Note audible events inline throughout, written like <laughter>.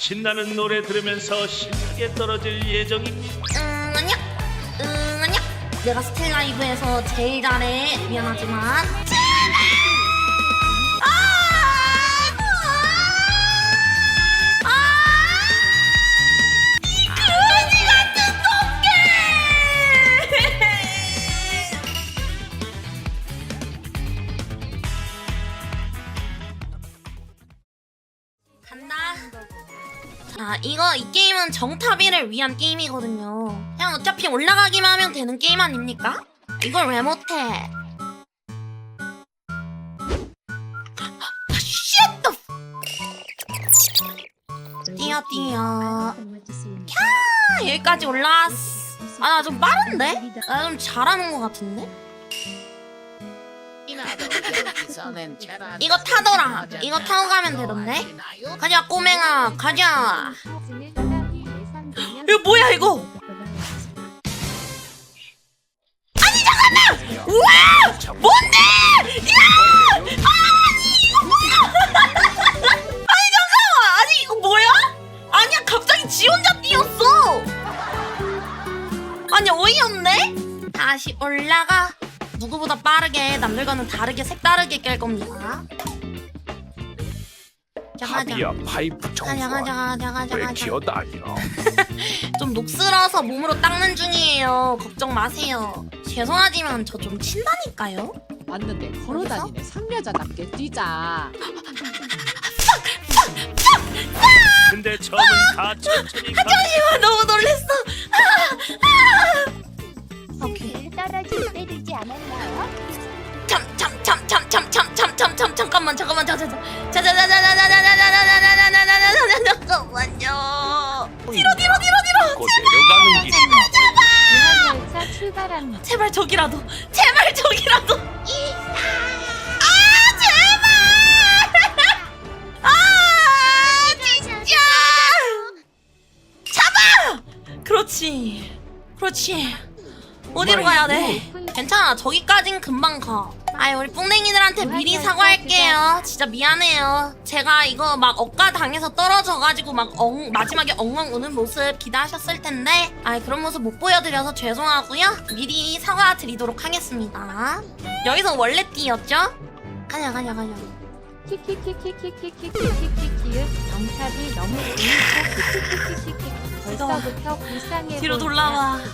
신나는 노래 들으면서 신나게 떨어질 예정입니다. 음, 안녕. 음, 안녕. 내가 스틸 라이브에서 제일 잘해. 미안하지만. 이거 이 게임은 정탑이를 위한 게임이거든요. 그냥 어차피 올라가기만 하면 되는 게임 아닙니까? 이걸 왜 못해? <gasps> 뛰어 뛰어. 캬 여기까지 올라왔어. 아나 좀 빠른데? 나 좀 잘하는 것 같은데? 음, 이거 타더라. 이거 타고 가면 되던데? 가자, 꼬맹아. 가자. 이거 뭐야, 이거? 아니, 잠깐만! 와 뭔데? 야! <laughs> 지 혼자 뛰었어! 아니, 어이없네? 다시 올라가. 누구보다 빠르게 남들과는 다르게 색다르게 깰 겁니다. 하비야 파이프 청소한 브레이어다이좀 <laughs> 녹슬어서 몸으로 닦는 중이에요. 걱정 마세요. 죄송하지만 저 좀 친다니까요. 맞는데 걸어다니네 상여자답게 뛰자 아, 아, 아, 근데 저는 다 천천히 가 너무 놀랬어. 떨어질 때 되지 않았나요? 참참참참참참참참참 잠깐만 잠깐만 잠깐만 자자자자자자자자자자자자자자자자 잠깐만요 뒤로 뒤로 뒤로 뒤로 곧 내려가는 길이다. 열차 출발합니다. 제발 저기라도 제발 저기라도 아 제발 아 진짜 잡아 그렇지 그렇지 어디로 가야 돼 괜찮아 저기까진 금방 가 아이 우리 뿡댕이들한테 미리 사과할게요 진짜 미안해요 제가 이거 막 억가 당해서 떨어져가지고 막 엉, 마지막에 엉엉 우는 모습 기대하셨을 텐데 아이 그런 모습 못 보여드려서 죄송하고요 미리 사과드리도록 하겠습니다 여기서 원래 띠였죠? 가냐 가냐 가냐 키키키키키키키키키키키 정탑이 너무 재밌어 키키키키키키 벌써부터 불쌍해 뒤로. 돌아와 붕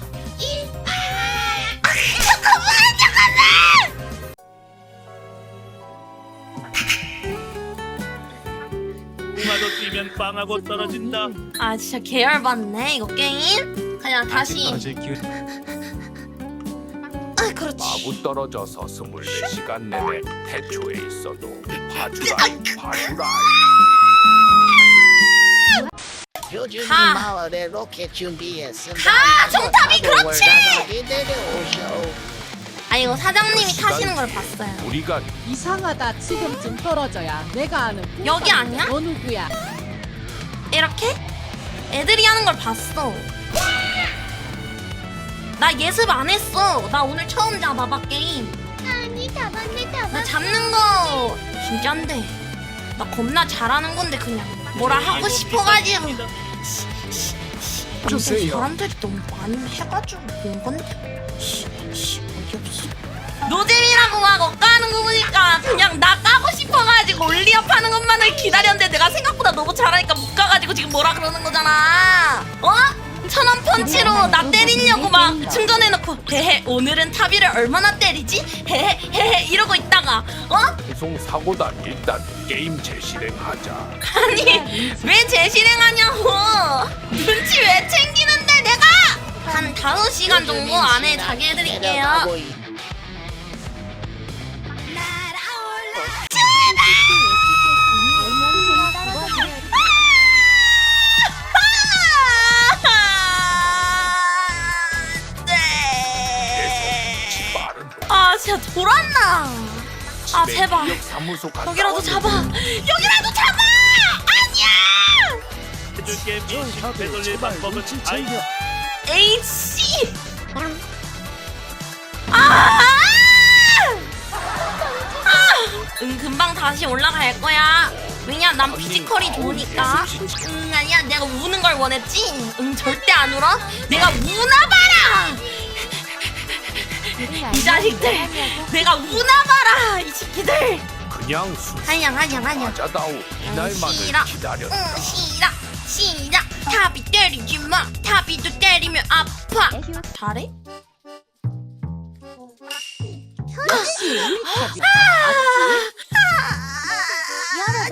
하도 뛰면 빵하고 떨어진다 아 진짜 계열받네 이거 게임 그냥 다시 아 그렇지 마구 떨어져서 24시간 내내 태초에 있어도 봐주라 봐주라 표준이 가. 마을에 로켓 준비했습니다. 가, 정탑이 그렇지! 아 이거 사장님이 타시는 걸 봤어요 우리가 이상하다 지금쯤 떨어져야 내가 아는 여기 아니야? 너 누구야 이렇게? 애들이 하는 걸 봤어. 나 예습 안 했어. 나 오늘 처음 잡아봐 게임. 아니 잡았네 나 잡았네. 잡는 거 진짠데. 나 겁나 잘하는 건데 그냥 뭐라 하고 싶어가지고. 씨, 씨, 씨. 근데 주세요. 사람들이 너무 많이 해가지고 본 건데. 씨. 노잼이라고 막 억까하는 거 보니까 그냥 나 까고 싶어가지고 올리업 하는 것만을 기다렸는데 내가 생각보다 너무 잘하니까 못 가가지고 지금 뭐라 그러는 거잖아. 어? 천원 펀치로 나 때리려고 막 충전해놓고 헤헤 오늘은 타비를 얼마나 때리지? 헤헤 헤헤 이러고 있다가 어? 배송 사고다 일단 게임 재실행하자 아니 왜 재실행하냐고 눈치 왜 챙기는데 내가 한 5시간 정도 안에 자기 해드릴게요 진짜 돌았나? 아 제발. 여기라도 잡아. 여기라도 잡아! 아니야! 해줄게. 민식 되돌릴 방법은 아이. H 아! 아! 응 금방 다시 올라갈 거야. 왜냐 난 피지컬이 좋으니까. 응 아니야. 내가 우는 걸 원했지. 응 절대 안 울어. 내가 우나 봐라 이 자식들 내가 우나 봐라 이 새끼들. 그냥 수 한양 한양 한양 맞아다오. 이날만을 싫어. 기다렸다 응 싫어 싫어. 탑이 때리지 마. 탑이도 때리면 아파. 잘해?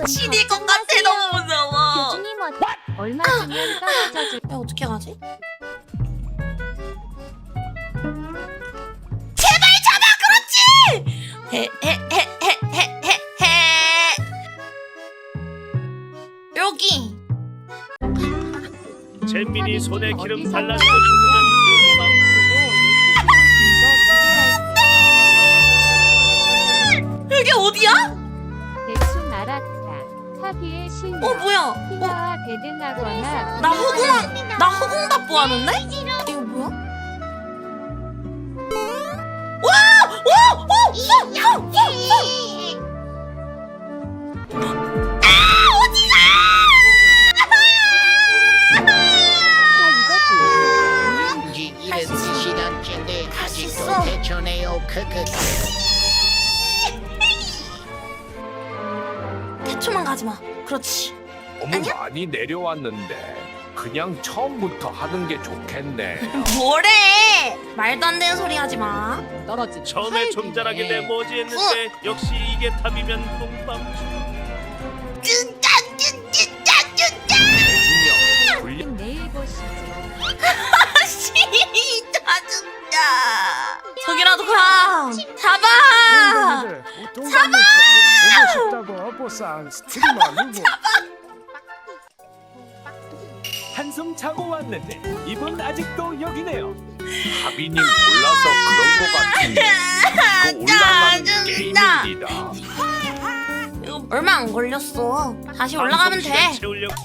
아, 지릴 것 같아 너무 무서워. 교주님 어, 얼마 주면 떨어져 줄 이 손에 기름 발라주고 싶으면 여기 어디야? 대충 알았다. 사비의 실력. 어 뭐야? 어, 피자와 대등하거나 나 허공 나 허공 답보 하는데? 그렇지. 너무 아니야? 많이 내려왔는데 그냥 처음부터 하는 게 좋겠네 <laughs> 뭐래? 말도 안 되는 소리 하지 마. 떨어지. 처음에 좀 잘하게 돼 뭐지 했는데 역시 이게 탑이면 똥방주 보상 스트리머 누구? 한숨 자고 왔는데 이분 아직도 여기네요. 하비님 몰라서 그런 거 같은데 이거 올라가는 짜증나. 게임입니다 이거 얼마 안 걸렸어. 다시 올라가면 방송 돼. 시간 채우려고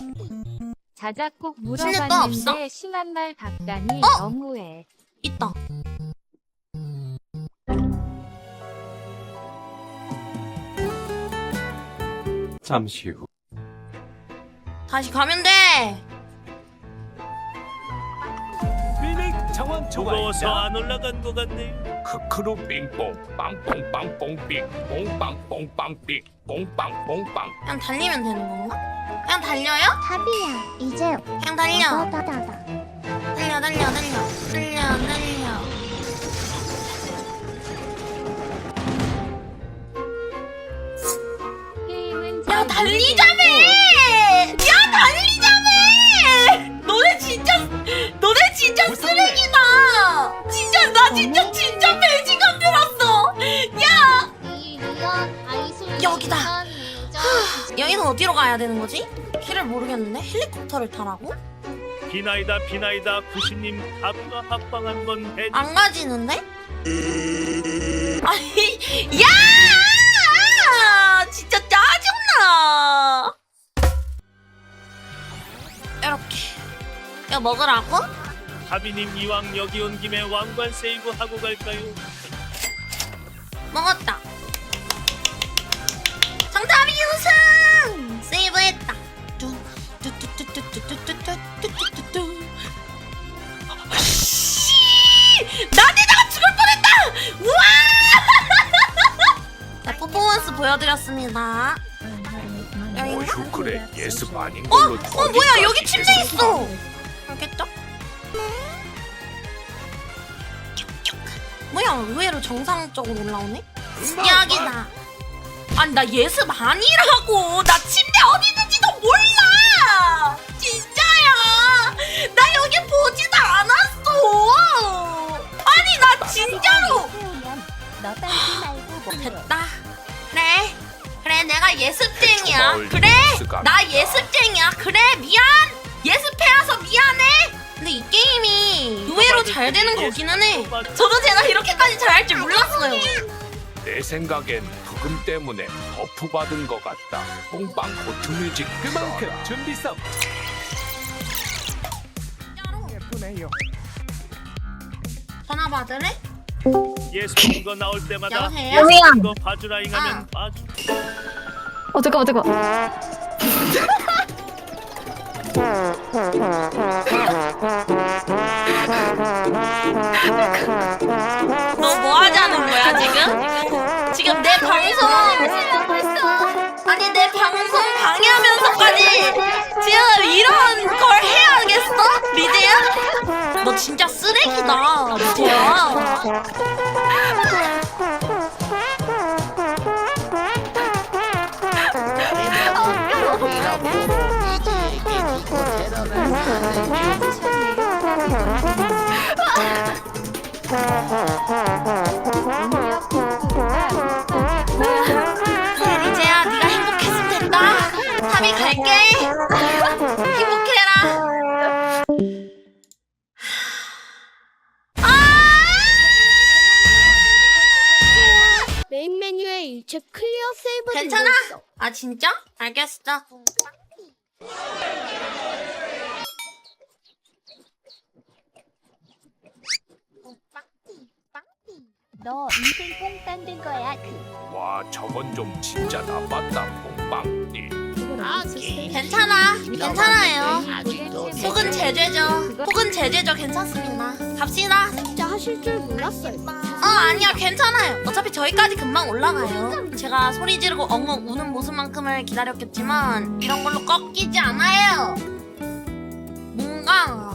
자작곡 신의 또 없어? 물어봤는데 심한 말 박다니 어? 너무해. 있다. 잠시 후. 다시 가면 돼. 리믹 정원 무거워서. 안 올라간 것 같네요 크크루 빙뽕 빵뽕 빵뽕 빙 뽕 빵뽕 빵 빙 뽕빵뽕 빵 그냥 달리면 되는 건가? 그냥 달려요? 탑이야. 이제 그냥 달려. 다다다. 달려 달려 달려 달려 달려. 어디로 가야 되는 거지? 길을 모르겠는데 헬리콥터를 타라고? 비나이다 비나이다 구시님 탑과 합방한 건 해주 안 가지는데? 아니 야! 진짜 짜증나. 이렇게 이거 먹으라고? 하비님 이왕 여기 온 김에 왕관 세이브 하고 갈까요? 먹었다. 정답이 우승! 예습 아닌 어? 걸로 어 뭐야 여기 침대 있어! 알겠죠? 뭐야 의외로 정상적으로 올라오네? 여기다. 아니 나 예습 아니라고. 나 침대 어디 있는지도 몰라. 진짜야. 나 여기 보지도 않았어. 아니 나 진짜로. 됐다. 내가 예습쟁이야. 그래. 나 예습쟁이야. 그래 미안. 예습해와서 미안해. 근데 이 게임이 의외로 잘 되는 거기는 해. 저도 제가 이렇게까지 잘할 줄 몰랐어요. 내 생각엔 부금 때문에 버프 받은 것 같다 뽕빵 고트뮤직 그만큼 준비 썸. 예쁘네요. 전화 받으래? 예술인 거 나올 때마다 여보세요? 예술인 거 봐주라잉 하면 아. 봐주 어 잠깐만 잠깐 너뭐 하자는 거야 지금? 지금 내 방송 아니 내 방송 방해하면서까지 지금 이런 걸 해야겠어? 리제야? 너 진짜 쓰레기다 리제야 리제야 네가 행복했으면 된다. 탑이 갈게. 행복해라. 메인 메뉴에 일체 클리어 세이브 괜찮아? 아 진짜? 알겠어 너 인생 뽕 딴든 거야 그. 와 저건 좀 진짜 나빴다 뽕빵님 괜찮아. 괜찮아요. 아직도 혹은 제재죠. 혹은 제재죠. 괜찮습니다. 갑시다. 진짜 하실 줄 몰랐어요. 어 아니야 괜찮아요. 어차피 저희까지 금방 올라가요. 제가 소리 지르고 엉엉 우는 모습만큼을 기다렸겠지만 이런 걸로 꺾이지 않아요. 뭔가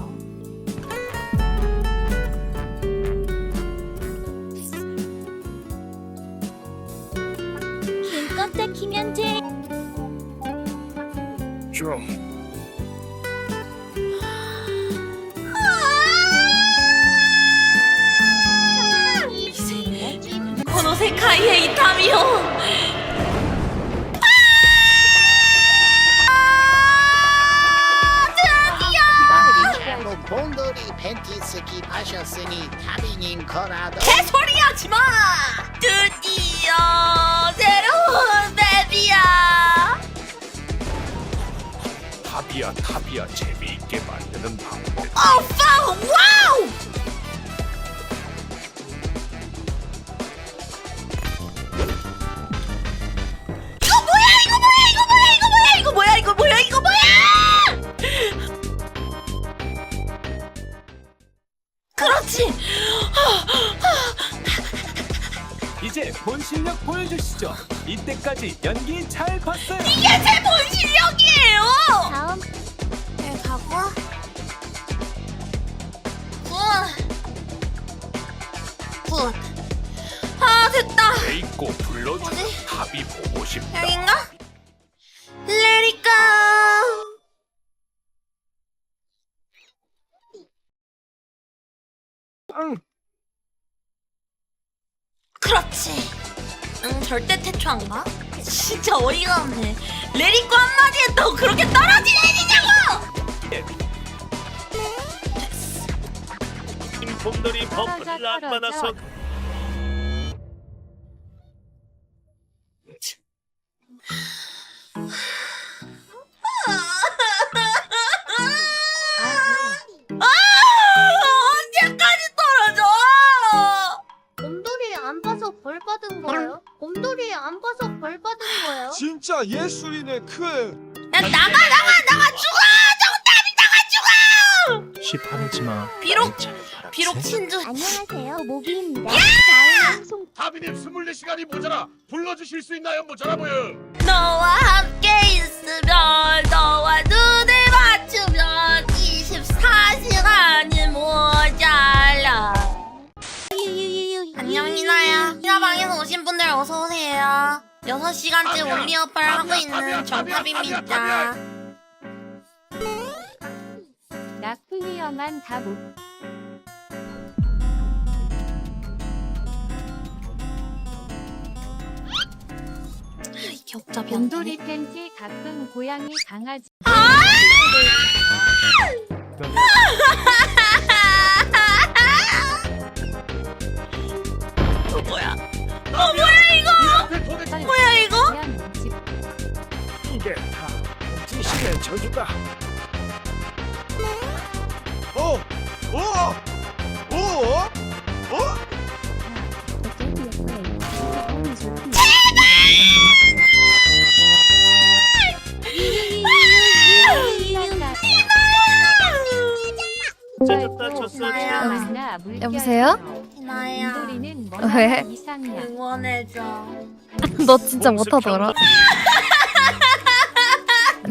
키면 돼. 좀 코노세카이의 이타미요. 뭐 곰돌이 팬티 스킵하셨으니 타비님 거라도. 개소리 하지 마! 드디어 새 맵이야. 탑이야 탑이야. 재미있게 만드는 방법. 오빠 와우 본 실력 보여주시죠. 이때까지 연기 잘 봤어요. 이게 제 본 실력 절대 태초 안 가? 진짜 어이가 없네. 레리코 한마디에 너 그렇게 떨어지는 애냐고! 곰돌이 버프를 안 받아서 진짜 예술이네 크야 나가 나가 나가 죽어! 정답이 나가 죽어! 시판하지 마. 비록 비록 친주 안녕하세요 모비입니다. 다음 송 다비님 24시간이 모자라 불러주실 수 있나요 모자라 보여 너와 함께 있으면 너와 눈 6시간째 탑이야, 올리어빨 하고 있는 정탑입니다. 나 클리어만 다 못. 옥잡이 안 곰돌이 되네 팬티 가끔 고양이 강아지. 어 내 저주가. 오! 오! 오! 오! 어? 어? 어? 어? 여보세요? 나야 왜? 응원해줘 너 진짜 못하더라.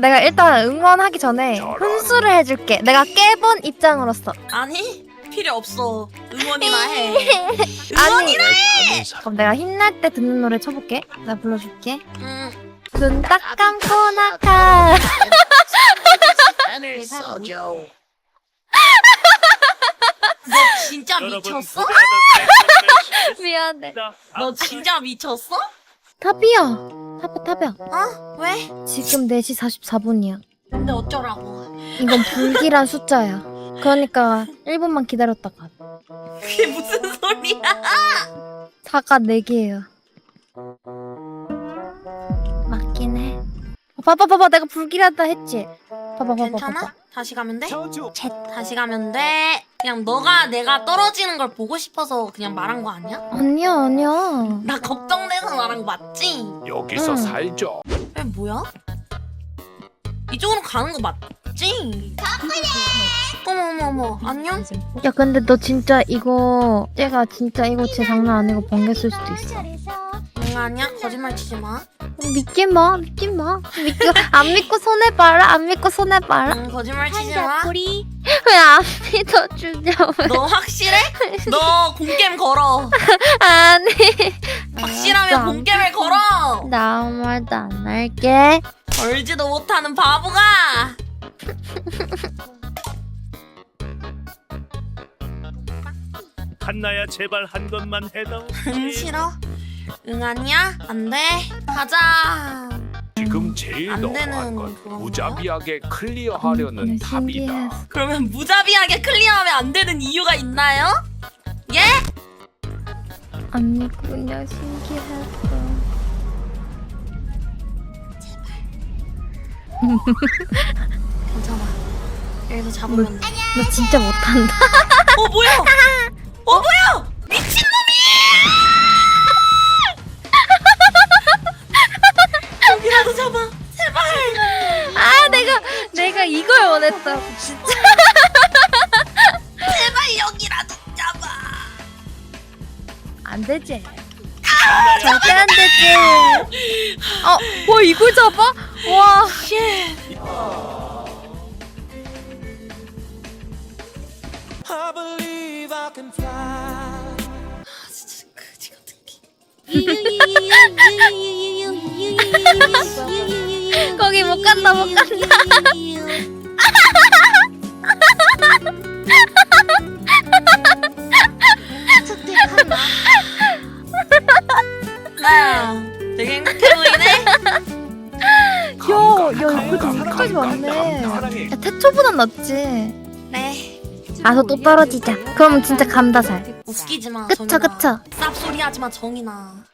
내가 일단 응원하기 전에 훈수를 해줄게. 내가 깨본 입장으로서. 아니 필요 없어 응원이나 해 <laughs> 아니. 그럼 내가 힘날 때 듣는 노래 쳐볼게. 나 불러줄게. 응. 눈딱 감고 나가. 시간을 써줘. 너 진짜 미쳤어? <laughs> 미안해. 너 진짜 미쳤어? 탑이야. 탑이야 탑이야. 어? 왜? 지금 4시 44분이야. 근데 어쩌라고 이건 불길한 숫자야. 그러니까 1분만 기다렸다가. 그게 무슨 소리야 사과 4개예요. 맞긴 해. 봐봐 봐봐 내가 불길하다 했지. 봐봐 봐봐 괜찮아? 봐봐. 다시 가면 돼? 다시 가면 돼 그냥 너가 내가 떨어지는 걸 보고 싶어서 그냥 말한 거 아니야? 아니야 아니야. 나 걱정돼서 말한 거 맞지? 여기서 응. 살죠. 에 뭐야? 이쪽으로 가는 거 맞지? 어머 어머 어머 안녕? 야 근데 너 진짜 이거 쟤가 진짜 이거 제 장난 아니고 번개 쓸 수도 있어. 응 아니야 거짓말 치지 마. 믿지 마 믿지 마. 믿고 안 믿고 손해 봐라 안 믿고 손해 봐라. 응 거짓말 치지 마. <laughs> 왜안 믿어 주냐? 너 확실해? 너 공겜 걸어. <laughs> 아니. 확실하면. 공겜을 걸어. 나 아무 말도 안 할게. 걸지도 못하는 바보가. 한나야 제발 한 것만 해도. 응 싫어? 응 아니야? 안 돼. 가자. 지금 제일 안 너무한 되는 건 그런가? 무자비하게 클리어하려는 음. 신기해서. 그러면 무자비하게 클리어하면 안 되는 이유가 있나요? 예? 아니 그냥 신기했어. 괜찮아. 여기서 잡으면 돼. 너 진짜 못한다. 어 뭐야? 어 뭐야? 내가 이걸 원했다. 진짜. <laughs> 제발 여기라도 잡아. 안 되지. 절대 안 되지. 어, 뭐 이걸 잡아? 와. 쉣. 아 진짜 그지 같은 게. 거기 못 간다 못 간다. <laughs> 100보단 낫지. 네. 가서 또 떨어지자. 그럼 진짜 감다살. 웃기지 마. 그쵸, 그쵸. 쌉소리 하지 마, 정이나.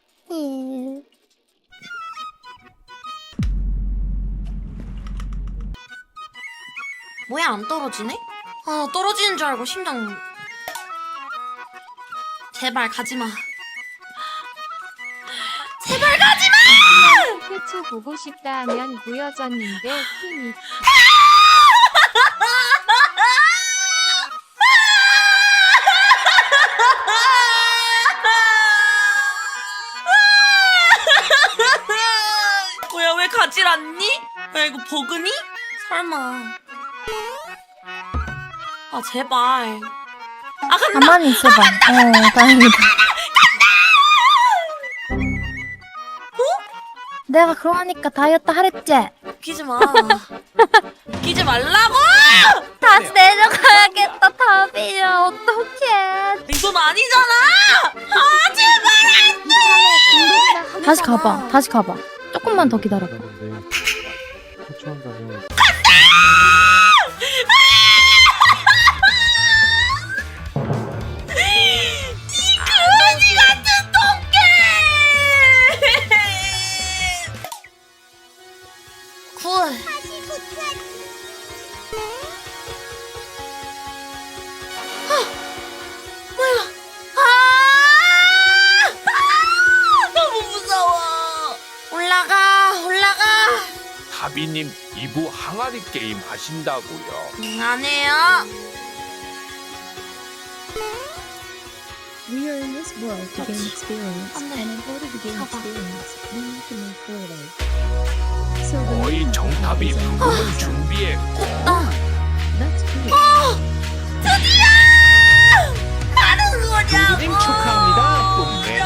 뭐야, 안 떨어지네? 아, 떨어지는 줄 알고 심장. 제발 가지 마. 제발 가지 마! 그 해초 보고 싶다 하면 구여졌는데 그 힘이 그 아 제발. 아 간다. 가만히 있어봐. 어 다행이다. 내가 그러니까 다이어트 하랬지. 웃기지 마. 웃기지 말라고. 다시 내려가야겠다 답이야 어떡해 이건 아니잖아. 아 제발. 다시 가봐 다시 가봐 조금만 더 기다려봐 이 타비님 2부 항아리 게임 하신다고요. 응, 안 해요. We are in this world to gain experience, and in order to gain experience, we need to move forward. So the 거의 정답이 부금을 준비해 됐다. That's great. 드디어! 하는 거냐고! 축하합니다, 뿡네.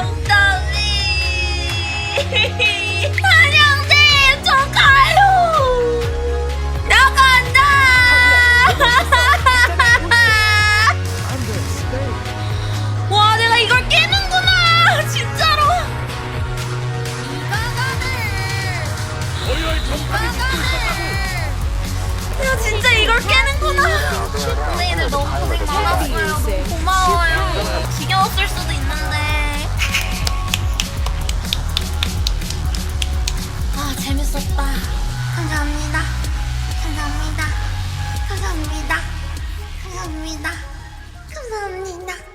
정답이! 너무 고마워요. 지겨웠을 수도 있는데. 아, 재밌었다. 감사합니다. 감사합니다. 감사합니다. 감사합니다. 감사합니다.